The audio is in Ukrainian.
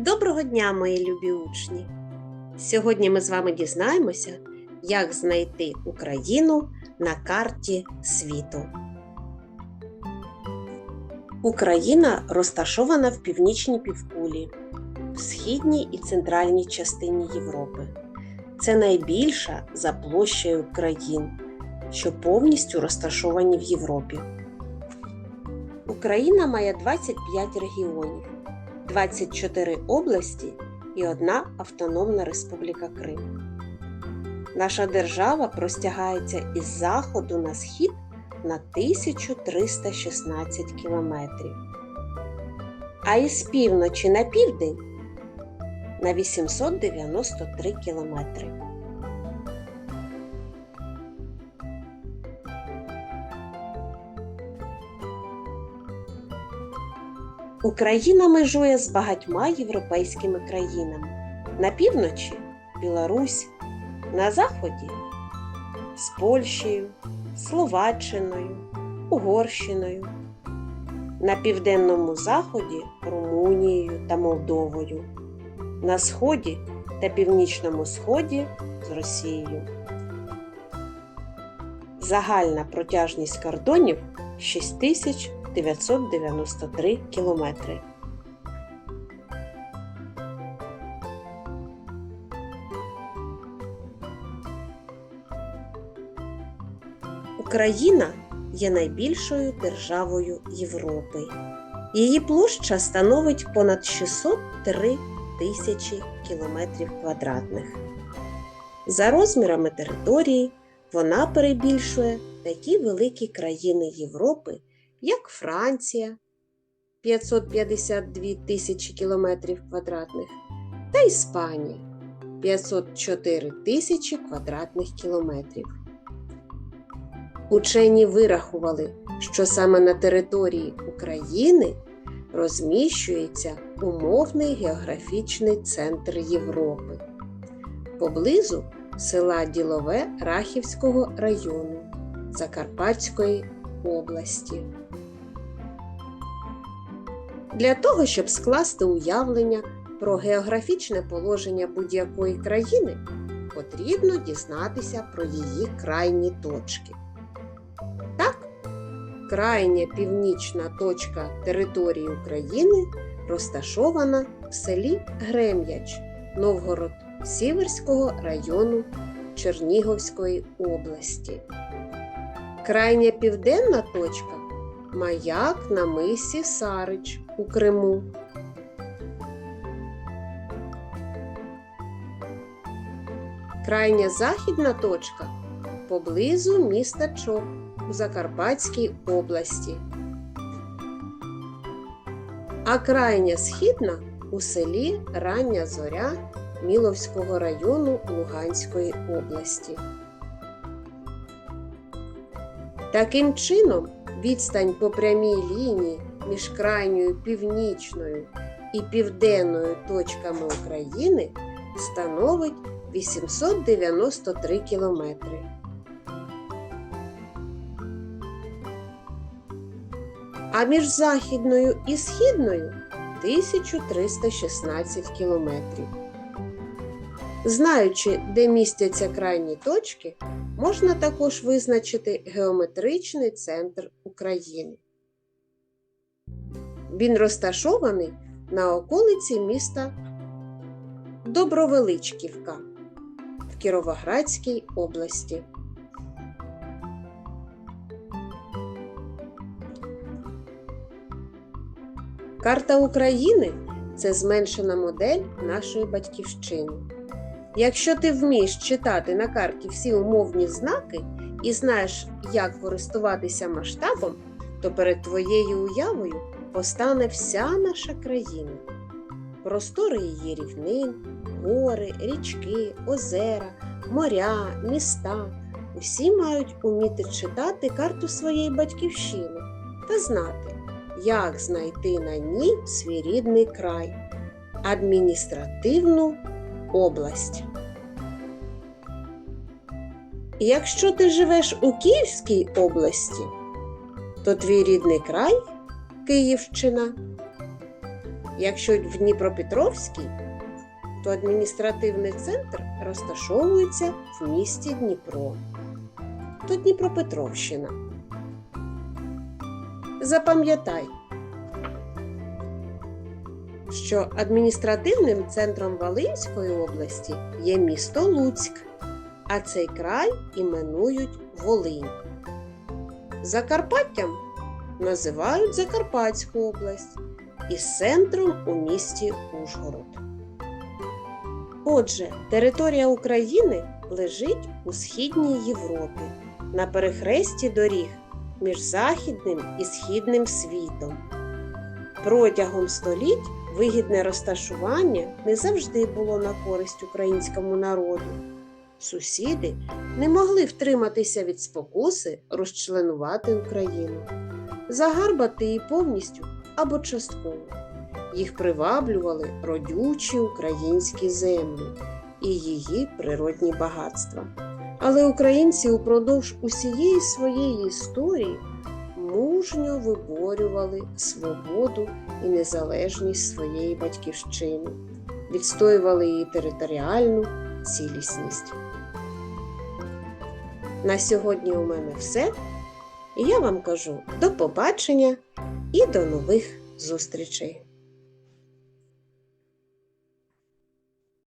Доброго дня, мої любі учні! Сьогодні ми з вами дізнаємося, як знайти Україну на карті світу. Україна розташована в північній півкулі, в східній і центральній частині Європи. Це найбільша за площею країн, що повністю розташовані в Європі. Україна має 25 регіонів. 24 області і одна Автономна Республіка Крим. Наша держава простягається із заходу на схід на 1316 кілометрів, а із півночі на південь на 893 кілометри. Україна межує з багатьма європейськими країнами. На півночі Білорусь, на заході з Польщею, Словаччиною, Угорщиною, на південному заході Румунією та Молдовою, на сході та північному сході з Росією. Загальна протяжність кордонів 6000 993 кілометри. Україна є найбільшою державою Європи. Її площа становить понад 603 тисячі кілометрів квадратних. За розмірами території вона перебільшує такі великі країни Європи як Франція 552 тисячі кілометрів квадратних та Іспанія 504 тисячі квадратних кілометрів. Учені вирахували, що саме на території України розміщується умовний географічний центр Європи поблизу села Ділове Рахівського району Закарпатської області. Для того, щоб скласти уявлення про географічне положення будь-якої країни, потрібно дізнатися про її крайні точки. Так, крайня північна точка території України розташована в селі Грем'яч Новгород Сіверського району Чернігівської області. Крайня південна точка маяк на мисі Сарич у Криму. Крайня західна точка поблизу міста Чоп у Закарпатській області. А крайня східна у селі Рання Зоря Міловського району Луганської області. Таким чином, відстань по прямій лінії між крайньою північною і південною точками України становить 893 кілометри. А між західною і східною 1316 кілометрів. Знаючи, де містяться крайні точки, можна також визначити геометричний центр України. Він розташований на околиці міста Добровеличківка в Кіровоградській області. Карта України це зменшена модель нашої батьківщини. Якщо ти вмієш читати на карті всі умовні знаки і знаєш, як користуватися масштабом, то перед твоєю уявою постане вся наша країна. Простори її рівнин, гори, річки, озера, моря, міста. Усі мають уміти читати карту своєї батьківщини та знати, як знайти на ній свій рідний край, адміністративну область. Якщо ти живеш у Київській області, то твій рідний край Київщина Якщо в Дніпропетровській, то адміністративний центр розташовується в місті Дніпро. То Дніпропетровщина. Запам'ятай, що адміністративним центром Волинської області є місто Луцьк, а цей край іменують Волинь. Закарпаттям називають Закарпатську область із центром у місті Ужгород. Отже, територія України лежить у Східній Європі на перехресті доріг між Західним і Східним світом. Протягом століть вигідне розташування не завжди було на користь українському народу. Сусіди не могли втриматися від спокуси розчленувати Україну, загарбати її повністю або частково. Їх приваблювали родючі українські землі і її природні багатства. Але українці упродовж усієї своєї історії мужньо виборювали свободу і незалежність своєї батьківщини, відстоювали її територіальну цілісність. На сьогодні у мене все. Я вам кажу до побачення і до нових зустрічей!